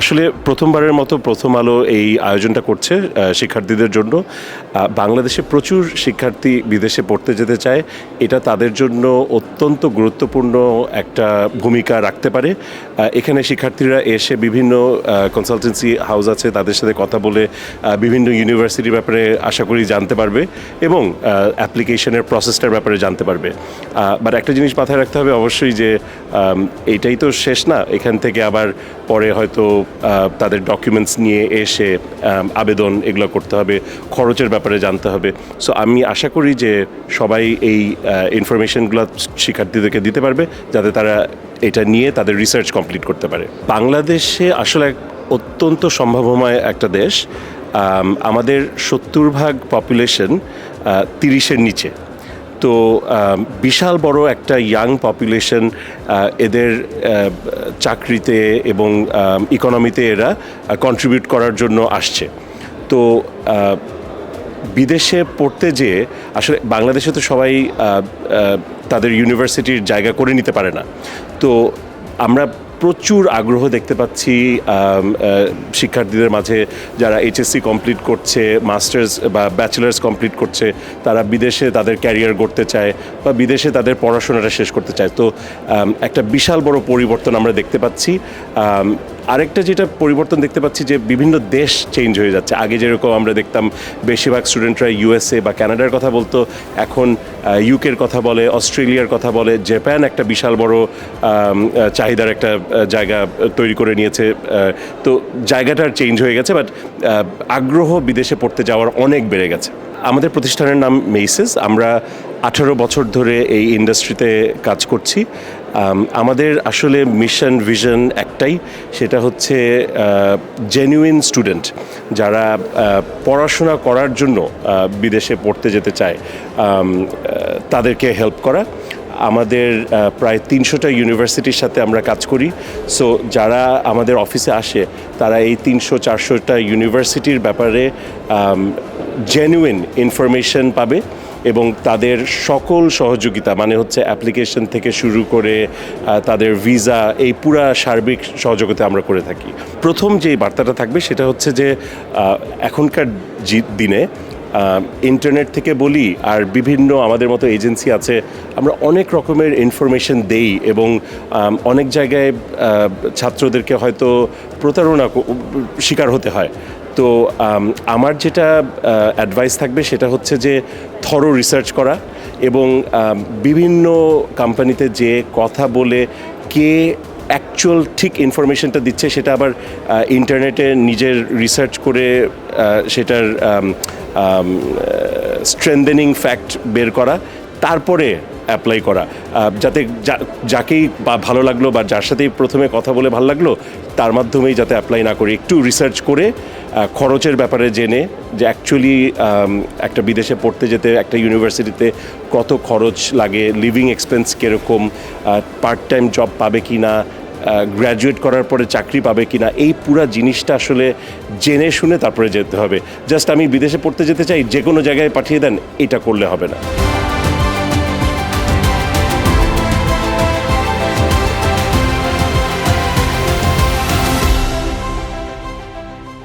আসলে প্রথমবারের মতো প্রথম আলো এই আয়োজনটা করছে শিক্ষার্থীদের জন্য। বাংলাদেশে প্রচুর শিক্ষার্থী বিদেশে পড়তে যেতে চায়। এটা তাদের জন্য অত্যন্ত গুরুত্বপূর্ণ একটা ভূমিকা রাখতে পারে। এখানে শিক্ষার্থীরা এসে বিভিন্ন কনসালটেন্সি হাউস আছে, তাদের সাথে কথা বলে বিভিন্ন ইউনিভার্সিটির ব্যাপারে আশা করি জানতে পারবে এবং অ্যাপ্লিকেশনের প্রসেসটার ব্যাপারে জানতে পারবে। বাট একটা জিনিস মাথায় রাখতে হবে অবশ্যই যে এইটাই তো শেষ না। এখান থেকে আবার পরে হয়তো তাদের ডকুমেন্টস নিয়ে এসে আবেদন এগুলো করতে হবে, খরচের ব্যাপারে জানতে হবে। সো আমি আশা করি যে সবাই এই ইনফরমেশনগুলো শিক্ষার্থীদেরকে দিতে পারবে, যাতে তারা এটা নিয়ে তাদের রিসার্চ কমপ্লিট করতে পারে। বাংলাদেশে আসলে অত্যন্ত সম্ভাবময় একটা দেশ। আমাদের সত্তর ভাগ পপুলেশন তিরিশের নিচে। তো বিশাল বড় একটা ইয়াং পপুলেশন এদের চাকরিতে এবং ইকোনমিতে এরা কন্ট্রিবিউট করার জন্য আসছে। তো বিদেশে পড়তে যেয়ে আসলে বাংলাদেশে তো সবাই তাদের ইউনিভার্সিটির জায়গা করে নিতে পারে না। তো, আমরা প্রচুর আগ্রহ দেখতে পাচ্ছি শিক্ষার্থীদের মাঝে যারা এইচএসসি কমপ্লিট করছে মাস্টার্স বা ব্যাচেলার্স কমপ্লিট করছে, তারা বিদেশে তাদের ক্যারিয়ার গড়তে চায় বা বিদেশে তাদের পড়াশোনাটা শেষ করতে চায়। তো একটা বিশাল বড় পরিবর্তন আমরা দেখতে পাচ্ছি। আরেকটা যেটা পরিবর্তন দেখতে পাচ্ছি যে বিভিন্ন দেশ চেঞ্জ হয়ে যাচ্ছে। আগে যেরকম আমরা দেখতাম বেশিরভাগ স্টুডেন্টরা ইউএসএ বা কানাডার কথা বলতো, এখন ইউকের কথা বলে অস্ট্রেলিয়ার কথা বলে জাপান একটা বিশাল বড় চাহিদার একটা জায়গা তৈরি করে নিয়েছে তো জায়গাটার চেঞ্জ হয়ে গেছে বাট আগ্রহ বিদেশে পড়তে যাওয়ার অনেক বেড়ে গেছে। আমাদের প্রতিষ্ঠানের নাম মেইসেস আমরা আঠারো বছর ধরে এই ইন্ডাস্ট্রিতে কাজ করছি আমাদের আসলে মিশন ভিশন একটাই, সেটা হচ্ছে জেনুইন স্টুডেন্ট যারা পড়াশোনা করার জন্য বিদেশে পড়তে যেতে চায় তাদেরকে হেল্প করা। আমাদের প্রায় তিনশোটা ইউনিভার্সিটির সাথে আমরা কাজ করি। সো যারা আমাদের অফিসে আসে, তারা এই তিনশো, চারশোটা ইউনিভার্সিটির ব্যাপারে জেনুইন ইনফরমেশন পাবে। এবং তাদের সকল সহযোগিতা মানে হচ্ছে অ্যাপ্লিকেশন থেকে শুরু করে তাদের ভিসা এই পুরা সার্বিক সহযোগিতা আমরা করে থাকি। প্রথম যে বার্তাটা থাকবে সেটা হচ্ছে যে এখনকার দিনে ইন্টারনেট থেকে বলি আর বিভিন্ন আমাদের মতো এজেন্সি আছে, আমরা অনেক রকমের ইনফরমেশন দেই এবং অনেক জায়গায় ছাত্রদেরকে হয়তো প্রতারণা শিকার হতে হয়। তো আমার যেটা অ্যাডভাইস থাকবে সেটা হচ্ছে যে থরো রিসার্চ করা এবং বিভিন্ন কোম্পানিতে যে কথা বলে কে অ্যাকচুয়াল ঠিক ইনফরমেশনটা দিচ্ছে সেটা আবার ইন্টারনেটে নিজের রিসার্চ করে সেটার স্ট্রেন্দেনিং ফ্যাক্ট বের করা। তারপরে অ্যাপ্লাই করা। যাতে যাকেই বা ভালো লাগল বা যার সাথেই প্রথমে কথা বলে ভালো লাগল, তার মাধ্যমেই যাতে অ্যাপ্লাই না করি। একটু রিসার্চ করে খরচের ব্যাপারে জেনে যে অ্যাকচুয়ালি একটা বিদেশে পড়তে যেতে, একটা ইউনিভার্সিটিতে কত খরচ লাগে লিভিং এক্সপেন্স কীরকম পার্ট টাইম জব পাবে কি না গ্র্যাজুয়েট করার পরে চাকরি পাবে কি না এই পুরা জিনিসটা আসলে জেনে শুনে তারপরে যেতে হবে। জাস্ট আমি বিদেশে পড়তে যেতে চাই যে কোনো জায়গায় পাঠিয়ে দেন, এটা করলে হবে না।